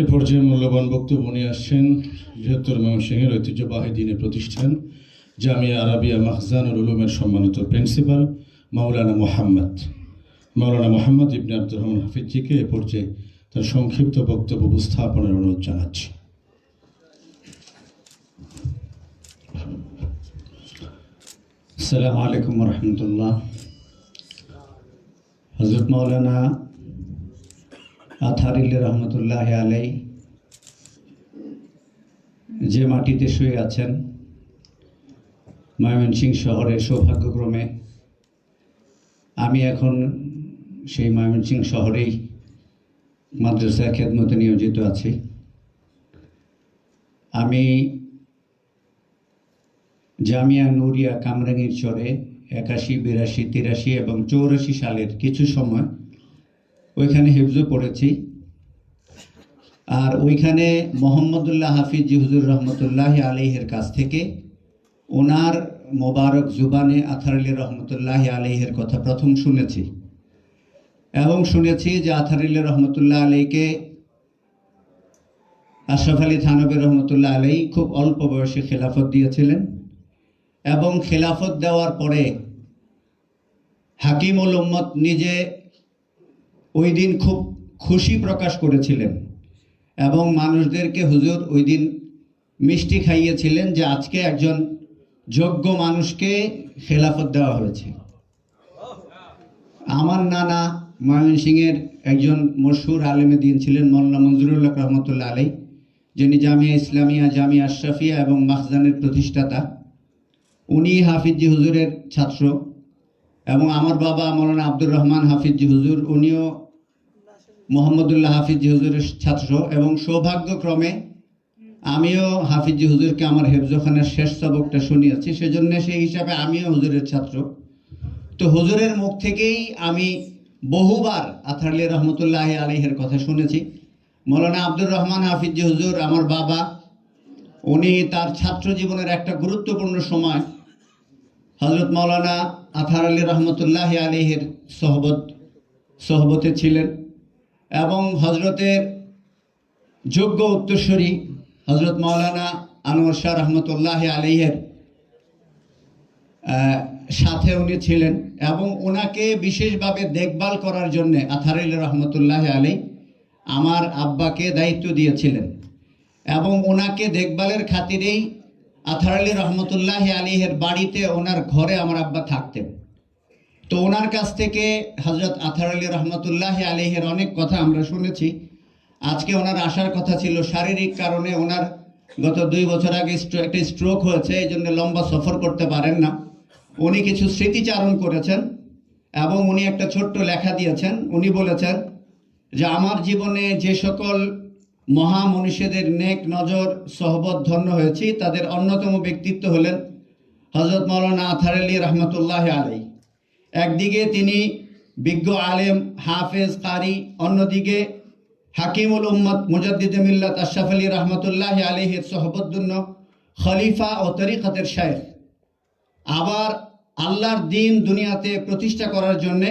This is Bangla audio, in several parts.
এ পর্যায়ে মূল্যবান বক্তব্য নিয়ে আসছেন বৃহত্তর ময়মনসিংহের ঐতিহ্যবাহী দিনে প্রতিষ্ঠান জামিয়া আরাবিয়া মাহজানুল উলুমের সম্মানিত প্রিন্সিপাল মাওলানা মোহাম্মদ। মাওলানা মোহাম্মদ ইবনে আব্দুর রহমান হাফিজজিকে এ পর্যায়ে তার সংক্ষিপ্ত বক্তব্য উপস্থাপনের অনুরোধ জানাচ্ছি। আসসালামু আলাইকুম রহমতুল্লাহ। হজরত মৌলানা আথারিল রহমতুল্লাহ আলাই যে মাটিতে শুয়ে আছেন ময়মনসিংহ শহরের সৌভাগ্যক্রমে, আমি এখন সেই ময়মনসিংহ শহরেই মাদ্রাসা খেদমতে নিয়োজিত আছি। আমি জামিয়া নুরিয়া কামরাঙ্গীর চরে একাশি, বিরাশি, তিরাশি এবং চৌরাশি সালের কিছু সময় ওইখানে হেফজো পড়েছি। আর ওইখানে মোহাম্মদুল্লাহ হাফিজ হুজুর রহমতুল্লাহ আলিহের কাছ থেকে ওনার মোবারক জুবানে আথার আলী রহমতুল্লাহ আলিহের কথা প্রথম শুনেছি। এবং শুনেছি যে আথার আলী রহমতুল্লাহ আলীকে আশরাফ আলী থানবী রহমতুল্লাহ আলী খুব অল্প বয়সে খেলাফত দিয়েছিলেন এবং খেলাফত দেওয়ার পরে হাকিমুল উম্মত নিজে ওই দিন খুব খুশি প্রকাশ করেছিলেন এবং মানুষদেরকে হুজুর ওই দিন মিষ্টি খাইয়েছিলেন যে আজকে একজন যোগ্য মানুষকে খেলাফত দেওয়া হয়েছে। আমার নানা ময়মনসিংহের একজন মশহুর আলেমে দিন ছিলেন মোল্লা মঞ্জুরুল্লাহ রহমতুল্লাহ আলী যিনি জামিয়া ইসলামিয়া, জামিয়া আশরাফিয়া এবং মাখজানের প্রতিষ্ঠাতা। উনি হাফিজি হুজুরের ছাত্র এবং আমার বাবা মৌলানা আব্দুর রহমান হাফিজি হুজুর, উনিও মোহাম্মদুল্লাহ হাফিজি হুজুরের ছাত্র এবং সৌভাগ্যক্রমে আমিও হাফিজি হুজুরকে আমার হেফজখানের শেষ সবকটা শুনিয়েছি। সেজন্য সেই হিসাবে আমিও হুজুরের ছাত্র। তো হুজুরের মুখ থেকেই আমি বহুবার আথারলি রহমতুল্লাহ আলহের কথা শুনেছি। মৌলানা আব্দুর রহমান হাফিজি হুজুর আমার বাবা, উনি তার ছাত্র জীবনের একটা গুরুত্বপূর্ণ সময় হজরত মৌলানা আথার আলী রহমতুল্লাহ আলিহের সহবত সহবতে ছিলেন। এবং হজরতের যোগ্য উত্তরস্বরী হজরত মৌলানা আনোয়ার শাহ রহমতুল্লাহ আলিহের সাথে উনি ছিলেন এবং ওনাকে বিশেষভাবে দেখভাল করার জন্য আথারিল রহমতুল্লাহ আলী আমার আব্বাকে দায়িত্ব দিয়েছিলেন এবং ওনাকে দেখভালের খাতিরেই আথার আলী রহমতুল্লাহ আলীহের বাড়িতে ওনার ঘরে আমার আব্বা থাকতেন। তো ওনার কাছ থেকে হজরত আথার আলী রহমতুল্লাহ আলীহের অনেক কথা আমরা শুনেছি। আজকে ওনার আসার কথা ছিল শারীরিক কারণে ওনার গত দুই বছর আগে একটা স্ট্রোক হয়েছে এই জন্য লম্বা সফর করতে পারেন না। উনি কিছু স্মৃতিচারণ করেছেন এবং উনি একটা ছোট্ট লেখা দিয়েছেন। উনি বলেছেন যে, আমার জীবনে যে সকল মহা মনীষীদের নেক নজর, সহবত, ধন্য হয়েছি, তাদের অন্যতম ব্যক্তিত্ব হলেন হজরত মৌলানা আথার আলী রহমতুল্লাহ আলী একদিকে তিনি বিজ্ঞ আলেম হাফেজ কারি, অন্যদিকে হাকিমুল উম্মত মুজাদ্দিদ মিল্লাত আশরাফ আলী রহমতুল্লাহ আলহের সহবদ্দুন্ন খলিফা ও তরিকতের শায়েখ। আবার আল্লাহর দিন দুনিয়াতে প্রতিষ্ঠা করার জন্যে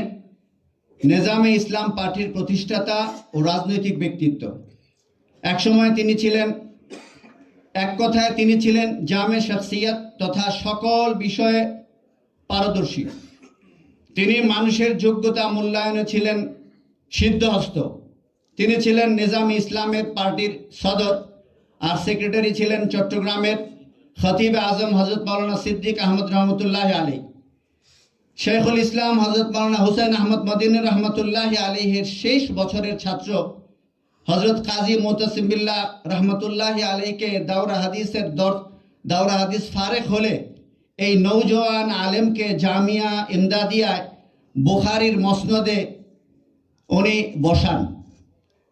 নেজামে ইসলাম পার্টির প্রতিষ্ঠাতা ও রাজনৈতিক ব্যক্তিত্ব। একসময় তিনি ছিলেন, এক কথায় তিনি ছিলেন জামে শখসিয়ত তথা সকল বিষয়ে পারদর্শী। তিনি মানুষের যোগ্যতা মূল্যায়নে ছিলেন সিদ্ধহস্ত। তিনি ছিলেন নিজাম ইসলামের পার্টির সদর আর সেক্রেটারি ছিলেন চট্টগ্রামের খতিব আজম হজরত মৌলানা সিদ্দিক আহমদ রহমতুল্লাহ আলী শেখুল ইসলাম হজরত মৌলানা হুসেন আহমদ মদিন রহমতুল্লাহ আলীহের শেষ বছরের ছাত্র হজরত কাজী মোতাসিমিল্লা রহমতুল্লাহ আলীকে দাওরা হাদিসের দর দাওরা হাদিস ফারেক হলে এই নৌজওয়ান আলেমকে জামিয়া ইমদাদিয়ায় বুখারির মসনদে উনি বসান।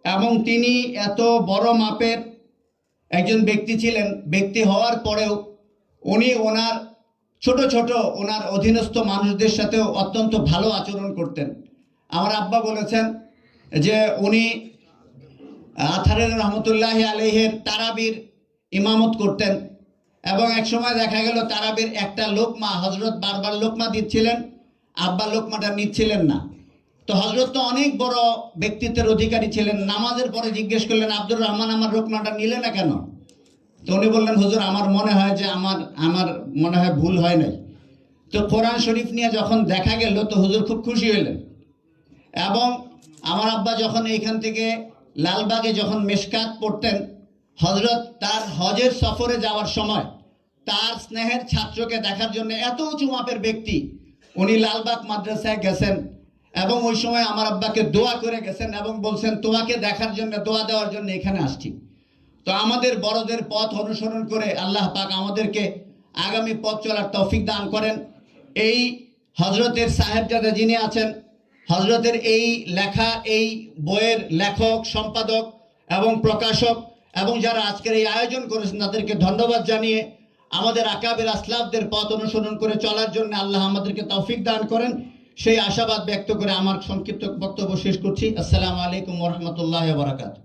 এবং তিনি এত বড় মাপের একজন ব্যক্তি ছিলেন, ব্যক্তি হওয়ার পরেও উনি ওনার ছোট ছোট ওনার অধীনস্থ মানুষদের সাথেও অত্যন্ত ভালো আচরণ করতেন। আমার আব্বা বলেছেন যে উনি আথারের রহমতুল্লাহ আলহের তারাবির ইমামত করতেন। এবং এক সময় দেখা গেল তারাবির একটা লোকমা হজরত বারবার লোকমা দিচ্ছিলেন, আব্বা লোকমাটা নিচ্ছিলেন না। তো হজরত তো অনেক বড় ব্যক্তিত্বের অধিকারী ছিলেন, নামাজের পরে জিজ্ঞেস করলেন, আব্দুর রহমান, আমার লোকমাটা নিলে না কেন? তো উনি বললেন, হুজুর, আমার মনে হয় যে আমার আমার মনে হয় ভুল হয় নাই। তো কোরআন শরীফ নিয়ে যখন দেখা গেল, তো হুজুর খুব খুশি হইলেন এবং আমার আব্বা যখন এইখান থেকে লালবাগে যখন মেশকাত পড়তেন হজরত তার হজের সফরে যাওয়ার সময় তার স্নেহের ছাত্রকে দেখার জন্য এত উঁচু মাপের ব্যক্তি, উনি লালবাগ মাদ্রাসায় গেছেন এবং ওই সময় আমার আব্বাকে দোয়া করে গেছেন এবং বলছেন, তোমাকে দেখার জন্য, দোয়া দেওয়ার জন্য এখানে আসছি। তো আমাদের বড়দের পথ অনুসরণ করে আল্লাহ পাক আমাদেরকে আগামী পথ চলার তৌফিক দান করেন। এই হজরতের সাহেবজাদা যিনি আছেন হজরতের এই লেখা, এই বইয়ের লেখক, সম্পাদক এবং প্রকাশক এবং যারা আজকের এই আয়োজন করেছেন, তাদেরকে ধন্যবাদ জানিয়ে আমাদের আকাবের আসলাফদের পথ অনুসরণ করে চলার জন্য আল্লাহ আমাদেরকে তৌফিক দান করেন। সেই আশাবাদ ব্যক্ত করে আমার সংক্ষিপ্ত বক্তব্য শেষ করছি। আসসালামু আলাইকুম রহমতুল্লাহ বারাকাত